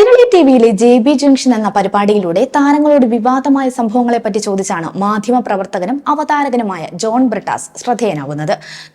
Kairali T വിയിലെ J B junction എന്ന പരിപാടിയിലൂടെ താരങ്ങളോട് വിവാദമായ സംഭവങ്ങളെ പറ്റി ചോദിച്ചാണ് മാധ്യമ പ്രവർത്തകനും അവതാരകനുമായ ജോൺ ബ്രിട്ടാസ് ശ്രദ്ധേയനാവുന്നത്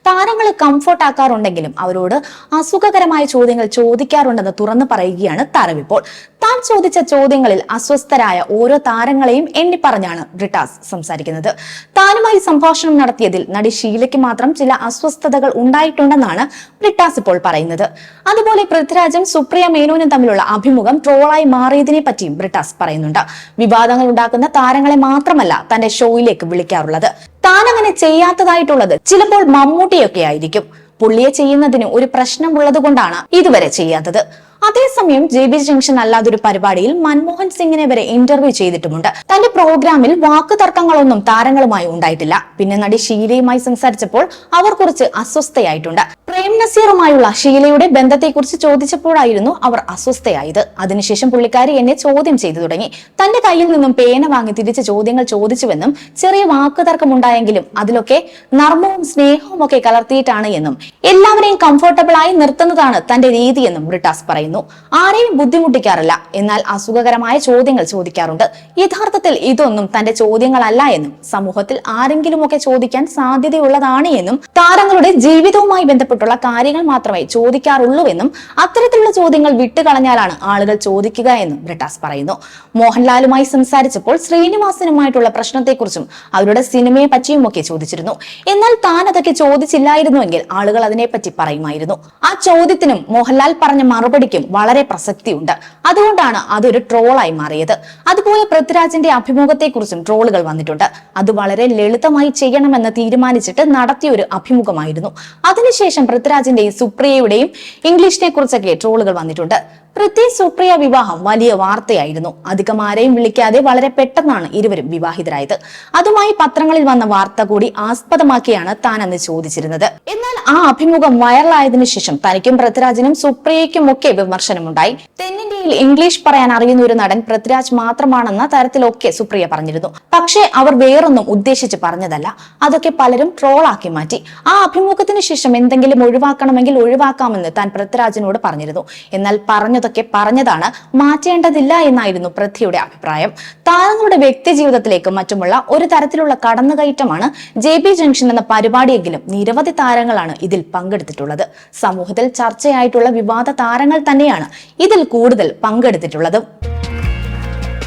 താരങ്ങളെ കംഫർട്ട് ആക്കാറുണ്ടെങ്കിലും അവരോട് അസുഖകരമായ ചോദ്യങ്ങൾ ചോദിക്കാറുണ്ടെന്ന് തുറന്നു പറയുകയാണ് താരമിപ്പോൾ താൻ ചോദിച്ച ചോദ്യങ്ങളിൽ അസ്വസ്ഥരായ ഓരോ താരങ്ങളെയും എണ്ണി പറഞ്ഞാണ് ബ്രിട്ടാസ് സംസാരിക്കുന്നത്. താനുമായി സംഭാഷണം നടത്തിയതിൽ നടി ഷീലയ്ക്ക് മാത്രം ചില അസ്വസ്ഥതകൾ ഉണ്ടായിട്ടുണ്ടെന്നാണ് ബ്രിട്ടാസ് ഇപ്പോൾ പറയുന്നത്. അതുപോലെ പൃഥ്വിരാജും സുപ്രിയ മേനോനും തമ്മിലുള്ള അഭിമുഖം ട്രോളായി മാറിയതിനെ പറ്റിയും ബ്രിട്ടാസ് പറയുന്നുണ്ട്. വിവാദങ്ങൾ ഉണ്ടാക്കുന്ന താരങ്ങളെ മാത്രമല്ല തന്റെ ഷോയിലേക്ക് വിളിക്കാറുള്ളത്. താൻ അങ്ങനെ ചെയ്യാത്തതായിട്ടുള്ളത് ചിലപ്പോൾ മമ്മൂട്ടിയൊക്കെ ആയിരിക്കും. പുള്ളിയെ ചെയ്യുന്നതിന് ഒരു പ്രശ്നമുള്ളത് കൊണ്ടാണ് ഇതുവരെ ചെയ്യാത്തത്. അതേസമയം ജെ ബി ജംഗ്ഷൻ അല്ലാതൊരു പരിപാടിയിൽ മൻമോഹൻ സിംഗിനെ വരെ ഇന്റർവ്യൂ ചെയ്തിട്ടുമുണ്ട്. തന്റെ പ്രോഗ്രാമിൽ വാക്ക് തർക്കങ്ങളൊന്നും താരങ്ങളുമായി ഉണ്ടായിട്ടില്ല. പിന്നെ നടി ഷീലയുമായി സംസാരിച്ചപ്പോൾ അവർ കുറച്ച് അസ്വസ്ഥയായിട്ടുണ്ട്. പ്രേം നസീറുമായുള്ള ഷീലയുടെ ബന്ധത്തെക്കുറിച്ച് ചോദിച്ചപ്പോഴായിരുന്നു അവർ അസ്വസ്ഥയായത്. അതിനുശേഷം പുള്ളിക്കാരി എന്നെ ചോദ്യം ചെയ്തു തുടങ്ങി. തന്റെ കയ്യിൽ നിന്നും പേന വാങ്ങി തിരിച്ച് ചോദ്യങ്ങൾ ചോദിച്ചുവെന്നും ചെറിയ വാക്കുതർക്കമുണ്ടായെങ്കിലും അതിലൊക്കെ നർമ്മവും സ്നേഹവും ഒക്കെ കലർത്തിയിട്ടാണ് എന്നും എല്ലാവരെയും കംഫർട്ടബിൾ ആയി നിർത്തുന്നതാണ് തന്റെ രീതിയെന്നും ബ്രിട്ടാസ് പറയുന്നു. ആരെയും ബുദ്ധിമുട്ടിക്കാറില്ല. എന്നാൽ അസുഖകരമായ ചോദ്യങ്ങൾ ചോദിക്കാറുണ്ട്. യഥാർത്ഥത്തിൽ ഇതൊന്നും തന്റെ ചോദ്യങ്ങളല്ല എന്നും സമൂഹത്തിൽ ആരെങ്കിലുമൊക്കെ ചോദിക്കാൻ സാധ്യതയുള്ളതാണ് എന്നും താരങ്ങളുടെ ജീവിതവുമായി ബന്ധപ്പെട്ടുള്ള കാര്യങ്ങൾ മാത്രമേ ചോദിക്കാറുള്ളൂവെന്നും അത്തരത്തിലുള്ള ചോദ്യങ്ങൾ വിട്ടുകളഞ്ഞാലാണ് ആളുകൾ ചോദിക്കുക എന്നും ബ്രിട്ടാസ് പറയുന്നു. മോഹൻലാലുമായി സംസാരിച്ചപ്പോൾ ശ്രീനിവാസനുമായിട്ടുള്ള പ്രശ്നത്തെക്കുറിച്ചും അവരുടെ സിനിമയെ പറ്റിയും ഒക്കെ ചോദിച്ചിരുന്നു. എന്നാൽ താൻ അതൊക്കെ ചോദിച്ചില്ലായിരുന്നുവെങ്കിൽ ആളുകൾ അതിനെപ്പറ്റി പറയുമായിരുന്നു. ആ ചോദ്യത്തിനും മോഹൻലാൽ പറഞ്ഞ മറുപടിക്കും വളരെ പ്രസക്തിയുണ്ട്. അതുകൊണ്ടാണ് അതൊരു ട്രോളായി മാറിയത്. അതുപോലെ പൃഥ്വിരാജിന്റെ അഭിമുഖത്തെക്കുറിച്ചും ട്രോളുകൾ വന്നിട്ടുണ്ട്. അത് വളരെ ലളിതമായി ചെയ്യണമെന്ന് തീരുമാനിച്ചിട്ട് നടത്തിയ ഒരു അഭിമുഖമായിരുന്നു. അതിനുശേഷം പൃഥ്വിരാജിന്റെയും സുപ്രിയയുടെയും ഇംഗ്ലീഷിനെ കുറിച്ചൊക്കെ ട്രോളുകൾ വന്നിട്ടുണ്ട്. പൃഥ്വി സുപ്രിയ വിവാഹം വലിയ വാർത്തയായിരുന്നു. അധികം ആരെയും വിളിക്കാതെ വളരെ പെട്ടെന്നാണ് ഇരുവരും വിവാഹിതരായത്. അതുമായി പത്രങ്ങളിൽ വന്ന വാർത്ത കൂടി ആസ്പദമാക്കിയാണ് താൻ അന്ന് ചോദിച്ചിരുന്നത്. എന്നാൽ ആ അഭിമുഖം വൈറലായതിനു ശേഷം തനിക്കും പൃഥ്വിരാജിനും സുപ്രിയയ്ക്കും ഒക്കെ വിമർശനമുണ്ടായി. തെന്നിന്ത്യയിൽ ഇംഗ്ലീഷ് പറയാൻ അറിയുന്ന ഒരു നടൻ പൃഥ്വിരാജ് മാത്രമാണെന്ന തരത്തിലൊക്കെ സുപ്രിയ പറഞ്ഞിരുന്നു. പക്ഷേ അവർ വേറൊന്നും ഉദ്ദേശിച്ച് പറഞ്ഞതല്ല. അതൊക്കെ പലരും ട്രോളാക്കി മാറ്റി. ആ അഭിമുഖത്തിന് ശേഷം എന്തെങ്കിലും ഒഴിവാക്കണമെങ്കിൽ ഒഴിവാക്കാമെന്ന് താൻ പൃഥ്വിരാജിനോട് പറഞ്ഞിരുന്നു. എന്നാൽ പറഞ്ഞതൊക്കെ പറഞ്ഞതാണ് മാറ്റേണ്ടതില്ല എന്നായിരുന്നു പൃഥ്വിയുടെ അഭിപ്രായം. താരങ്ങളുടെ വ്യക്തി ജീവിതത്തിലേക്കും മറ്റുമുള്ള ഒരു തരത്തിലുള്ള കടന്നുകയറ്റമാണ് ജെ ബി ജംഗ്ഷൻ എന്ന പരിപാടിയെങ്കിലും നിരവധി താരങ്ങളാണ് ഇതിൽ പങ്കെടുത്തിട്ടുള്ളത്. സമൂഹത്തിൽ ചർച്ചയായിട്ടുള്ള വിവാദ താരങ്ങൾ തന്നെയാണ് ഇതിൽ കൂടുതൽ പങ്കെടുത്തിട്ടുള്ളത്.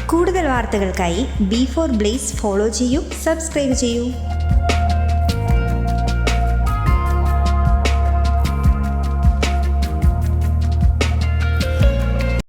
കൂടുതൽ വാർത്തകൾക്കായി ബി ഫോർ ബ്ലേസ് ഫോളോ ചെയ്യൂ സബ്സ്ക്രൈബ് ചെയ്യൂ.